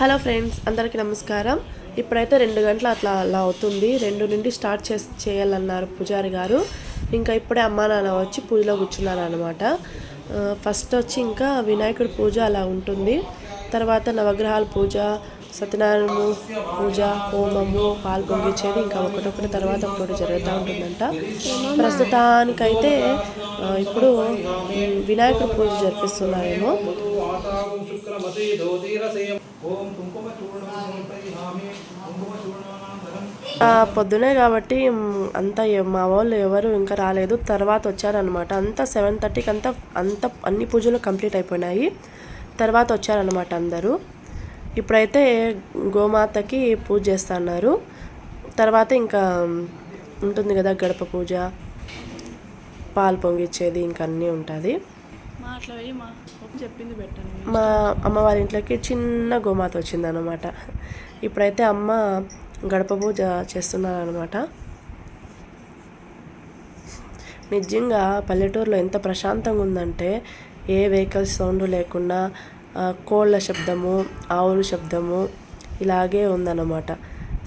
Hello friends అందరికీ నమస్కారం. ఇప్పుడైతే రెండు గంటలు అట్లా అలా అవుతుంది. రెండు నుండి స్టార్ట్ చేసి చేయాలన్నారు పూజారి గారు. ఇంకా ఇప్పుడే అమ్మా నాన్న వచ్చి పూజలో కూర్చున్నారు అనమాట ఫస్ట్ వచ్చి ఇంకా వినాయకుడి పూజ అలా ఉంటుంది. తర్వాత నవగ్రహాల పూజ సత్యనారాయణ పూజ హోమము పాల్గొంపిచ్చేది ఇంకా ఒకటొకటి తర్వాత ఒకటి జరుగుతూ ఉంటుందంట. ప్రస్తుతానికైతే ఇప్పుడు వినాయకుడు పూజ జరిపిస్తున్నారేమో. పొద్దునే కాబట్టి అంత అంతా మా వాళ్ళు ఎవరు ఇంకా రాలేదు. తర్వాత వచ్చారనమాట అంతా సెవెన్ థర్టీకి అంతా అంత అన్ని పూజలు కంప్లీట్ అయిపోయినాయి. తర్వాత వచ్చారనమాట అందరూ. ఇప్పుడైతే గోమాతకి పూజ చేస్తున్నారు. తర్వాత ఇంకా ఉంటుంది కదా గడప పూజ పాలు పొంగిచ్చేది ఇంకా అన్నీ ఉంటుంది. మా అట్లా వెయ్యి మా ఒక చెప్పింది పెట్టండి. మా అమ్మ వాళ్ళ ఇంట్లోకి చిన్న గోమాత వచ్చిందనమాట ఇప్పుడైతే అమ్మ గడప పూజ చేస్తున్నారనమాట నిజంగా పల్లెటూరులో ఎంత ప్రశాంతంగా ఉందంటే ఏ వెహికల్స్ సౌండ్ లేకుండా కోళ్ళ శబ్దము ఆవుల శబ్దము ఇలాగే ఉందన్నమాట.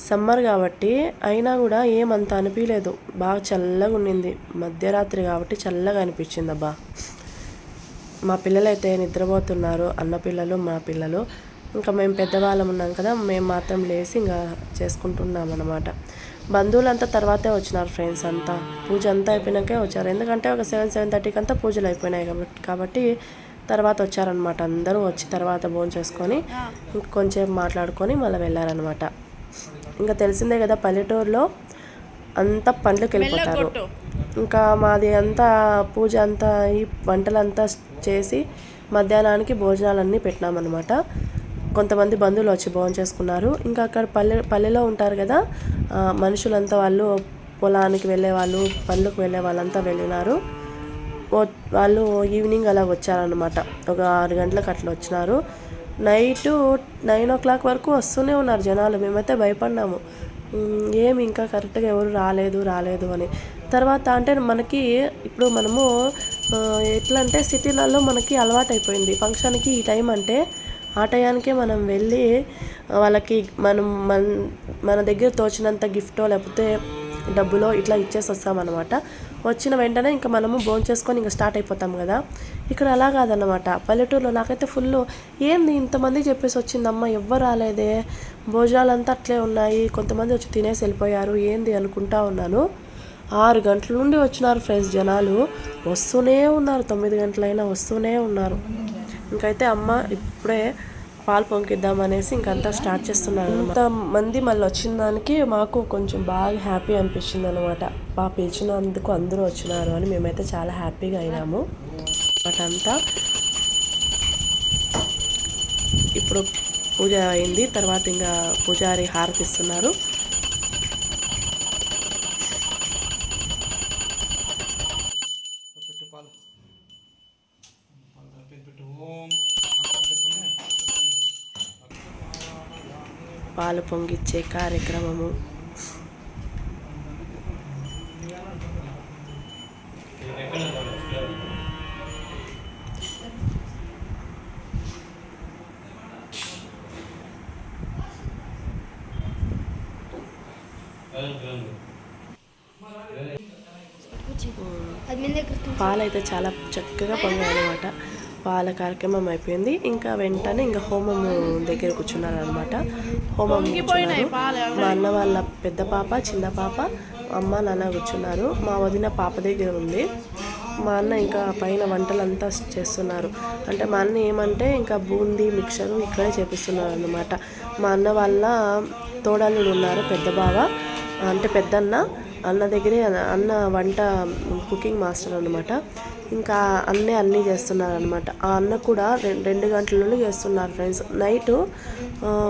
సమ్మర్ కాబట్టి అయినా కూడా ఏమంత అనిపించలేదు బాగా చల్లగా ఉండింది మధ్యరాత్రి కాబట్టి చల్లగా అనిపించింది అబ్బా. మా పిల్లలైతే నిద్రపోతున్నారు. అన్న పిల్లలు మా పిల్లలు. ఇంకా మేము పెద్దవాళ్ళం ఉన్నాం కదా మేము మాత్రం లేచి ఇంకా చేసుకుంటున్నాం అనమాట బంధువులంతా తర్వాతే వచ్చినారు ఫ్రెండ్స్ అంతా. పూజ అంతా అయిపోయినాకే వచ్చారు. ఎందుకంటే ఒక సెవెన్ సెవెన్ థర్టీకి అంతా పూజలు అయిపోయినాయి కాబట్టి కాబట్టి తర్వాత వచ్చారనమాట అందరూ వచ్చి తర్వాత భోజనం చేసుకొని కొంచెం మాట్లాడుకొని మళ్ళీ వెళ్ళారనమాట ఇంకా తెలిసిందే కదా పల్లెటూరులో అంతా పండ్లకు వెళ్ళిపోతారు. ఇంకా మాది అంతా పూజ అంతా ఈ వంటలంతా చేసి మధ్యాహ్నానికి భోజనాలన్నీ పెట్టినామన్నమాట. కొంతమంది బంధువులు వచ్చి భోజనం చేసుకున్నారు. ఇంకా అక్కడ పల్లె పల్లెలో ఉంటారు కదా మనుషులంతా వాళ్ళు పొలానికి వెళ్ళే వాళ్ళు పనులకు వెళ్ళే వాళ్ళంతా వెళ్ళినారు. వాళ్ళు ఈవినింగ్ అలా వచ్చారనమాట ఒక ఆరు గంటలకు అట్లా వచ్చినారు. నైట్ నైన్ ఓ క్లాక్ వరకు వస్తూనే ఉన్నారు జనాలు. మేమైతే భయపడినాము ఏం ఏమి ఇంకా కరెక్ట్గా ఎవరు రాలేదు రాలేదు అని. తర్వాత అంటే మనకి ఇప్పుడు మనము ఎట్లా అంటే సిటీలలో మనకి అలవాటు అయిపోయింది ఫంక్షన్కి ఈ టైం అంటే ఆ టయానికే మనం వెళ్ళి వాళ్ళకి మనం మన మన దగ్గర తోచినంత గిఫ్టో లేకపోతే డబ్బులో ఇట్లా ఇచ్చేసి వస్తామన్నమాట. వచ్చిన వెంటనే ఇంకా మనము భోజనం చేసుకొని ఇంకా స్టార్ట్ అయిపోతాం కదా. ఇక్కడ అలా కాదన్నమాట. పల్లెటూరులో నాకైతే ఫుల్ ఏంది ఇంతమంది చెప్పేసి వచ్చిందమ్మ ఎవ్వరు రాలేదే. భోజనాలంతా అట్లే ఉన్నాయి. కొంతమంది వచ్చి తినేసి వెళ్ళిపోయారు. ఏంది అనుకుంటా ఉన్నాను. ఆరు గంటల నుండి వచ్చినారు ఫ్రెండ్స్ జనాలు. వస్తూనే ఉన్నారు. తొమ్మిది గంటలైనా వస్తూనే ఉన్నారు. ఇంకైతే అమ్మ ఇప్పుడే పాలు పొంకిద్దాం అనేసి ఇంకంతా స్టార్ట్ చేస్తున్నారు అంత మంది మళ్ళీ వచ్చిన దానికి మాకు కొంచెం బాగా హ్యాపీ అనిపించింది అనమాట బా పిలిచినందుకు అందరూ వచ్చినారు అని మేమైతే చాలా హ్యాపీగా అయినాము. అటంతా ఇప్పుడు పూజ అయింది తర్వాత ఇంకా పూజారి హారతిస్తున్నారు. పాలు పొంగిచ్చే కార్యక్రమము. పాలు అయితే చాలా చక్కగా పొంగాయి అనమాట వాళ్ళ కార్యక్రమం అయిపోయింది. ఇంకా వెంటనే ఇంకా హోమం దగ్గర కూర్చున్నారు అనమాట హోమం కూర్చున్నారు. మా అన్న వాళ్ళ పెద్ద పాప చిన్న పాప అమ్మ నాన్న కూర్చున్నారు. మా వదిన పాప దగ్గర ఉంది. మా అన్న ఇంకా పైన వంటలంతా చేస్తున్నారు. అంటే మా అన్న ఏమంటే ఇంకా బూందీ మిక్చరు ఇక్కడే చేపిస్తున్నారు అనమాట మా అన్న వాళ్ళ తోడల్లుడు ఉన్నారు పెద్ద బావ. అంటే పెద్దన్న. అన్న దగ్గరే అన్న వంట కుకింగ్ మాస్టర్ అనమాట ఇంకా అన్నే అన్నీ చేస్తున్నారు అనమాట ఆ అన్న కూడా రెండు గంటల నుండి చేస్తున్నారు ఫ్రెండ్స్. నైట్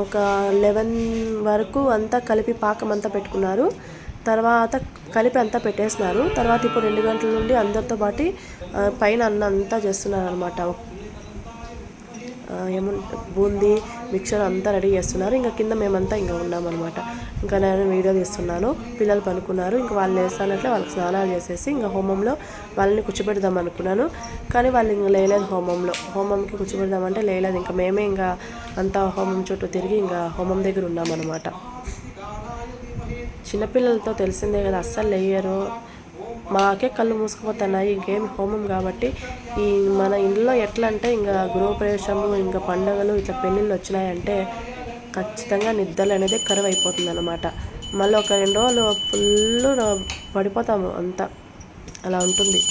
ఒక లెవెన్ వరకు అంతా కలిపి పాకం అంతా పెట్టుకున్నారు. తర్వాత కలిపి అంతా పెట్టేసినారు తర్వాత ఇప్పుడు రెండు గంటల నుండి అందరితో పాటు పైన అన్న అంతా చేస్తున్నారు అనమాట ఆ, బూందీ మిక్చర్ అంతా రెడీ చేస్తున్నారు. ఇంకా కింద మేమంతా ఇంకా ఉన్నామన్నమాట ఇంకా నేను వీడియో తీస్తున్నాను. పిల్లలు పనుకున్నారు. ఇంకా వాళ్ళు వేస్తానట్లే వాళ్ళకి స్నానాలు చేసేసి ఇంకా హోమంలో వాళ్ళని కూర్చోబెడదాం అనుకున్నాను. కానీ వాళ్ళు ఇంకా లేలేదు హోమంలో. హోమంకి కూర్చోబెడదామంటే లేలేదు. ఇంకా మేమే ఇంకా అంతా హోమం చుట్టూ తిరిగి ఇంకా హోమం దగ్గర ఉన్నామన్నమాట చిన్నపిల్లలతో తెలిసిందే కదా అస్సలు లేయరు. మాకే కళ్ళు మూసుకుపోతున్నాయి ఇంకేం హోమం కాబట్టి. ఈ మన ఇంట్లో ఎట్లా అంటే ఇంకా గృహప్రవేశము ఇంకా పండుగలు ఇట్లా పెళ్ళిళ్ళు వచ్చినాయంటే ఖచ్చితంగా నిద్రలు అనేది కరువు అయిపోతుంది అనమాట మళ్ళీ ఒక రెండు రోజులు ఫుల్ పడిపోతాము అంతా. అలా ఉంటుంది.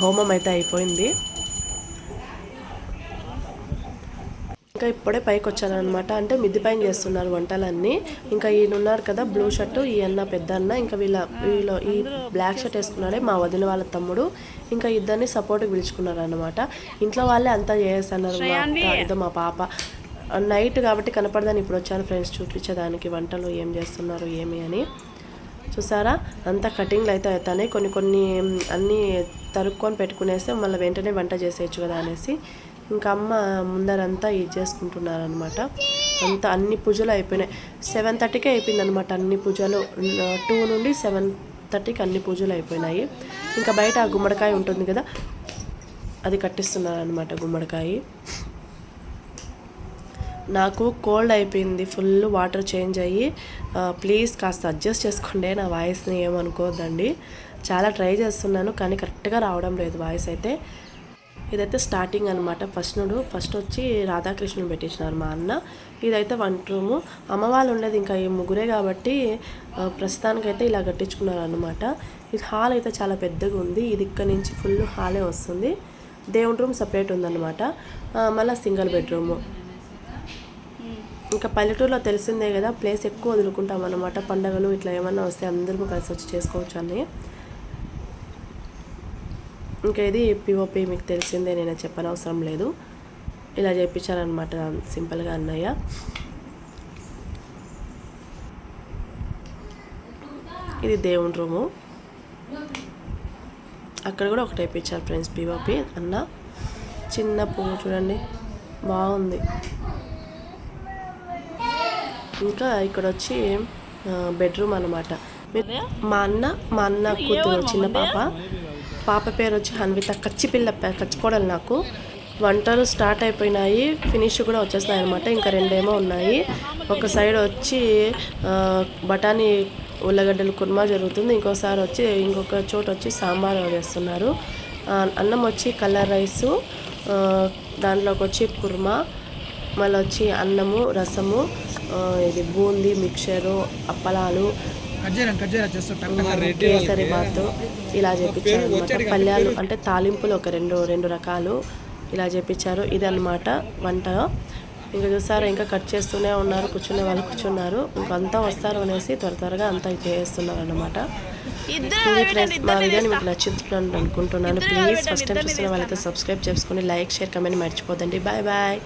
హోమం అయితే అయిపోయింది. ఇంకా ఇప్పుడే పైకి వచ్చాను అనమాట అంటే మిద్ది పైన చేస్తున్నారు వంటలన్నీ. ఇంకా ఈయన ఉన్నారు కదా బ్లూ షర్ట్ ఈ అన్న పెద్ద అన్న. ఇంకా వీళ్ళ వీళ్ళు ఈ బ్లాక్ షర్ట్ వేసుకున్నాడే మా వదిన వాళ్ళ తమ్ముడు. ఇంకా ఇద్దరిని సపోర్ట్కి పిలుచుకున్నారు అనమాట ఇంట్లో వాళ్ళే అంతా చేస్తున్నారు ఏదో మా పాప. నైట్ కాబట్టి కనపడదని ఇప్పుడు వచ్చాను ఫ్రెండ్స్ చూపించేదానికి వంటలు ఏం చేస్తున్నారు ఏమి అని. చూసారా? అంతా కటింగ్లు అయితే అవుతాయి కొన్ని కొన్ని అన్నీ తరుక్కొని పెట్టుకునేస్తే మళ్ళీ వెంటనే వంట చేసేయచ్చు కదా అనేసి. ఇంకా అమ్మ ముందరంతా ఇది చేసుకుంటున్నారు అనమాట అంతా అన్ని పూజలు అయిపోయినాయి. సెవెన్ థర్టీకే అయిపోయింది అనమాట అన్ని పూజలు. టూ నుండి సెవెన్ థర్టీకి అన్ని పూజలు అయిపోయినాయి. ఇంకా బయట ఆ గుమ్మడికాయ ఉంటుంది కదా అది కట్టిస్తున్నారు అనమాట గుమ్మడికాయ. నాకు కోల్డ్ అయిపోయింది ఫుల్ వాటర్ చేంజ్ అయ్యి ప్లీజ్ కాస్త అడ్జస్ట్ చేసుకోండి నా వాయిస్ని ఏమనుకోవద్దండి. చాలా ట్రై చేస్తున్నాను కానీ కరెక్ట్గా రావడం లేదు వాయిస్ అయితే. ఇదైతే స్టార్టింగ్ అనమాట ఫస్ట్ నుండి ఫస్ట్ వచ్చి రాధాకృష్ణుని పెట్టించినారు మా అన్న. ఇదైతే వంట రూము అమ్మ వాళ్ళు ఉండేది ఇంకా ఈ ముగ్గురే కాబట్టి ప్రస్తుతానికైతే ఇలా కట్టించుకున్నారు అనమాట ఇది హాల్ అయితే చాలా పెద్దగా ఉంది. ఇది ఇక్కడ నుంచి ఫుల్ హాలే వస్తుంది. దేవుని రూమ్ సపరేట్ ఉందన్నమాట. మళ్ళీ సింగిల్ బెడ్రూము ఇంకా పల్లెటూరులో తెలిసిందే కదా ప్లేస్ ఎక్కువ వదులుకుంటాం అనమాట పండగలు ఇట్లా ఏమన్నా వస్తే అందరూ కలిసి వచ్చి చేసుకోవచ్చు అని. ఇంకా ఇది పిఓపి మీకు తెలిసిందే నేను చెప్పనవసరం లేదు. ఇలా చేయించారనమాట సింపుల్గా అన్నయ్య. ఇది దేవుని రూము. అక్కడ కూడా ఒకటి వేయించారు ఫ్రెండ్స్ పిఓపి అన్న. చిన్న పువ్వు చూడండి బాగుంది. ఇంకా ఇక్కడ వచ్చి బెడ్రూమ్ అనమాట మా అన్న మా అన్న కూతురు చిన్న పాప. పాప పేరు వచ్చి హన్విత కచ్చి పిల్ల పే- కచ్చికోడలు నాకు. వంటలు స్టార్ట్ అయిపోయినాయి ఫినిష్ కూడా వచ్చేస్తాయి అనమాట ఇంకా రెండేమో ఉన్నాయి. ఒక సైడ్ వచ్చి బఠానీ ఉల్లగడ్డలు కుర్మా జరుగుతుంది. ఇంకోసారి వచ్చి ఇంకొక చోట వచ్చి సాంబార్ చేస్తున్నారు అన్నం వచ్చి కలర్ రైసు దాంట్లోకి వచ్చి కుర్మా మళ్ళీ వచ్చి అన్నము రసము ఇది బూందీ మిక్చరు అప్పలాలు కజ్జేరం కజ్జేరా చేస్తా టక్కన కేసరి బాత్ ఇలా చేపించారు అనమాట పల్యాలు అంటే తాలింపులు ఒక రెండు రెండు రకాలు ఇలా చేపించారు. ఇది అనమాట వంట. ఇంకా చూసారు ఇంకా కట్ చేస్తూనే ఉన్నారు కూర్చునే వాళ్ళు కూర్చున్నారు. ఇంకా అంతా వస్తారు అనేసి త్వర త్వరగా అంతా చేస్తున్నారు అనమాట మా వీడియోని మీకు నచ్చుతున్నాను అనుకుంటున్నాను. ప్లీజ్ ఫస్ట్ టైం చూసిన వాళ్ళైతే సబ్స్క్రైబ్ చేసుకుని లైక్ షేర్ కమెంట్ మర్చిపోదండి బాయ్ బాయ్